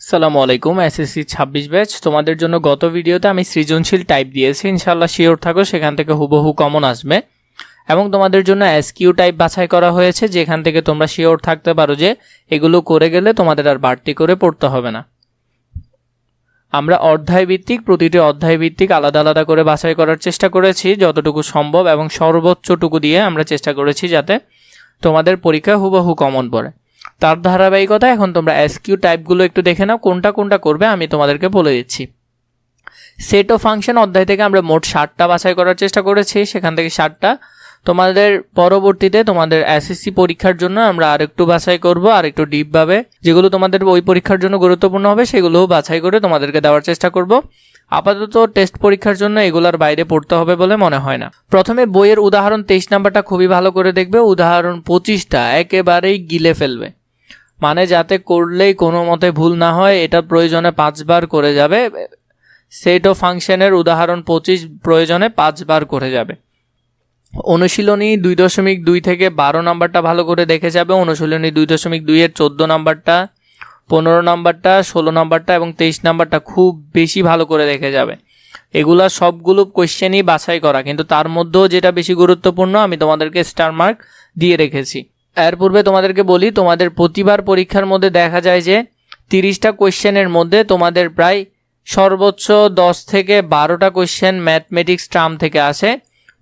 সালামু আলাইকুম S SSC ছাব্বিশ ব্যাচ তোমাদের জন্য গত ভিডিওতে আমি সৃজনশীল টাইপ দিয়েছি। ইনশাল্লাহ শিওর থাকো, সেখান থেকে হুবহু কমন আসবে। এবং তোমাদের জন্য এসকিউ টাইপ বাছাই করা হয়েছে, যেখান থেকে তোমরা শিওর থাকতে পারো যে এগুলো করে গেলে তোমাদের আর বাড়তি করে পড়তে হবে না। আমরা অধ্যায় ভিত্তিক প্রতিটি অধ্যায় ভিত্তিক আলাদা আলাদা করে বাছাই করার চেষ্টা করেছি, যতটুকু সম্ভব এবং সর্বোচ্চটুকু দিয়ে আমরা চেষ্টা করেছি যাতে তোমাদের পরীক্ষা হুবহু কমন পড়ে। তার ধারাবাহিকতা, এখন তোমরা এসকিউ টাইপগুলো একটু দেখে নাও, কোনটা কোনটা করবে আমি তোমাদেরকে বলে দিচ্ছি। সেট ও ফাংশন অধ্যায় থেকে আমরা মোট ষাটটা বাছাই করার চেষ্টা করেছি, সেখান থেকে ষাটটা তোমাদের পরবর্তীতে তোমাদের এসএসসি পরীক্ষার জন্য আমরা আরেকটু বাছাই করব আর একটু ডিপভাবে যেগুলো তোমাদের ওই পরীক্ষার জন্য গুরুত্বপূর্ণ হবে, সেগুলোও বাছাই করে তোমাদেরকে দেওয়ার চেষ্টা করব। আপাতত টেস্ট পরীক্ষার জন্য এগুলার বাইরে পড়তে হবে বলে মনে হয় না। প্রথমে বইয়ের উদাহরণ তেইশ নাম্বারটা খুবই ভালো করে দেখবে। উদাহরণ পঁচিশটা একেবারেই গিলে ফেলবে। মানে যাতে করলেই কোনো মতে ভুল না হয়, এটা প্রয়োজনে পাঁচবার করে যাবে। সেট ও ফাংশনের উদাহরণ পঁচিশ প্রয়োজনে পাঁচবার করে যাবে। অনুশীলনী দুই দশমিক দুই থেকে বারো নাম্বারটা ভালো করে দেখে যাবে। অনুশীলনী দুই দশমিক দুইয়ের চোদ্দ নাম্বারটা, পনেরো নাম্বারটা, ষোলো নাম্বারটা এবং তেইশ নাম্বারটা খুব বেশি ভালো করে দেখে যাবে। এগুলা সবগুলো কোয়েশ্চেনই বাছাই করা, কিন্তু তার মধ্যেও যেটা বেশি গুরুত্বপূর্ণ আমি তোমাদেরকে স্টার মার্ক দিয়ে রেখেছি। এর পূর্বে তোমাদেরকে বলি, তোমাদের প্রতিবার পরীক্ষার মধ্যে দেখা যায় যে তিরিশটা কোয়েশ্চেনের মধ্যে তোমাদের প্রায় সর্বোচ্চ দশ থেকে বারোটা কোয়েশ্চেন ম্যাথমেটিক্স ট্রাম থেকে আসে।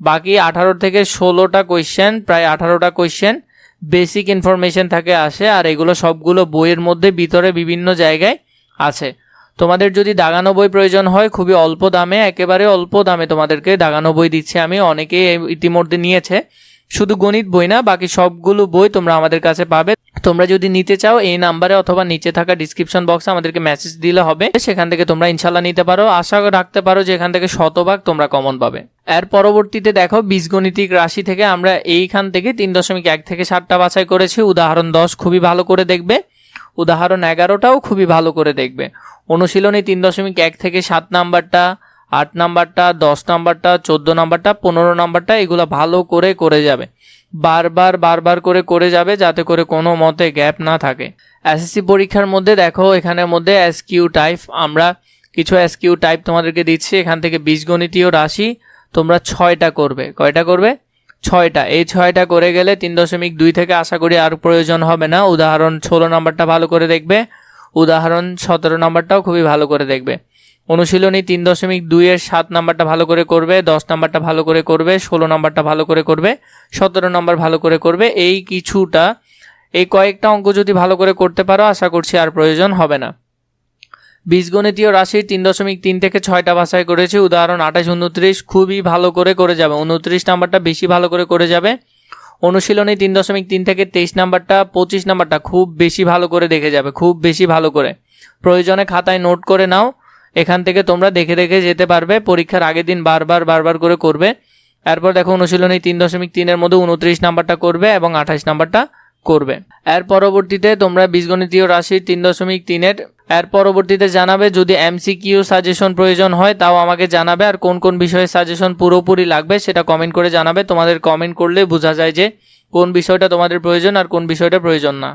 বাকি আঠারো থেকে ষোলোটা কোয়েশ্চেন প্রায় আঠারোটা কোয়েশ্চেন বেসিক ইনফরমেশন থাকে, আসে, আর এগুলো সবগুলো বইয়ের মধ্যে, ভিতরে বিভিন্ন জায়গায় আছে। তোমাদের যদি দাগানো বই প্রয়োজন হয়, খুবই অল্প দামে, একেবারে অল্প দামে তোমাদেরকে দাগানো বই দিচ্ছে আমি, অনেকেই ইতিমধ্যে নিয়েছে। শুধু গণিত বই না, বাকি সবগুলো বই তোমরা আমাদের কাছে পাবে। তোমরা যদি নিতে চাও, এই নাম্বারে অথবা নিচে থাকা ডিসক্রিপশন বক্সে আমাদেরকে মেসেজ দিলে হবে। সেখান থেকে তোমরা ইনশাল্লাহ নিতে পারো। আশা রাখতে পারো যে এখান থেকে শতভাগ তোমরা কমন পাবে। এর পরবর্তীতে দেখো, বীজগণিতিক রাশি থেকে আমরা এইখান থেকে তিন দশমিক এক থেকে সাতটা বাছাই করেছি। উদাহরণ দশ খুবই ভালো করে দেখবে। উদাহরণ এগারোটাও খুবই ভালো করে দেখবে। অনুশীলনী তিন দশমিক এক থেকে সাত নাম্বারটা, আট নাম্বারটা, দশ নাম্বারটা, চোদ্দ নাম্বারটা, পনেরো নাম্বারটা, এগুলো ভালো করে করে যাবে। বারবার বারবার করে করে যাবে যাতে করে কোনো মতে গ্যাপ না থাকে। এসএসসি পরীক্ষার মধ্যে দেখো, এখানের মধ্যে এসকিউ টাইপ আমরা কিছু এসকিউ টাইপ তোমাদেরকে দিচ্ছি। এখান থেকে বীজগণিতীয় রাশি তোমরা ছয়টা করবে। কয়টা করবে? ছয়টা। এই ছয়টা করে গেলে তিন দশমিক দুই থেকে আশা করি আর প্রয়োজন হবে না। উদাহরণ ষোলো নাম্বারটা ভালো করে দেখবে। উদাহরণ সতেরো নাম্বারটাও খুবই ভালো করে দেখবে। অনুশীলনী তিন দশমিক দুইয়ের সাত নাম্বারটা ভালো করে করবে, দশ নাম্বারটা ভালো করে করবে, ষোলো নাম্বারটা ভালো করে করবে, সতেরো নাম্বার ভালো করে করবে, এই কিছুটা, এই কয়েকটা অঙ্ক যদি ভালো করে করতে পারো, আশা করছি আর প্রয়োজন হবে না। বীজগণিতীয় রাশির তিন দশমিক তিন থেকে ছয়টা ভাষায় করেছি, উদাহরণ আঠাশ উনত্রিশ, খুবই ভালো করে করে যাবে, উনত্রিশ নাম্বারটা বেশি ভালো করে করে যাবে। অনুশীলনী তিন দশমিক তিন থেকে তেইশ নাম্বারটা, পঁচিশ নাম্বারটা খুব বেশি ভালো করে দেখে যাবে, খুব বেশি ভালো করে। প্রয়োজনে খাতায় নোট করে নাও এখান থেকে তোমরা দেখে দেখে যেতে পারবে, পরীক্ষার আগের দিন বারবার বারবার করে করবে। এরপর দেখো অনুশীলনী তিন দশমিক তিনের মধ্যে উনত্রিশ নাম্বারটা করবে এবং আঠাশ নাম্বারটা করবে। এর পরবর্তীতে তোমরা বীজগণিতীয় রাশির তিন দশমিক তিনের, এর পরবর্তীতে জানাবে যদি এমসিকিউ সাজেশন প্রয়োজন হয় তাও আমাকে জানাবে আর কোন কোন বিষয়ে সাজেশন পুরোপুরি লাগবে সেটা কমেন্ট করে জানাবে। তোমাদের কমেন্ট করলে বোঝা যায় যে কোন বিষয়টা তোমাদের প্রয়োজন আর কোন বিষয়টা প্রয়োজন না।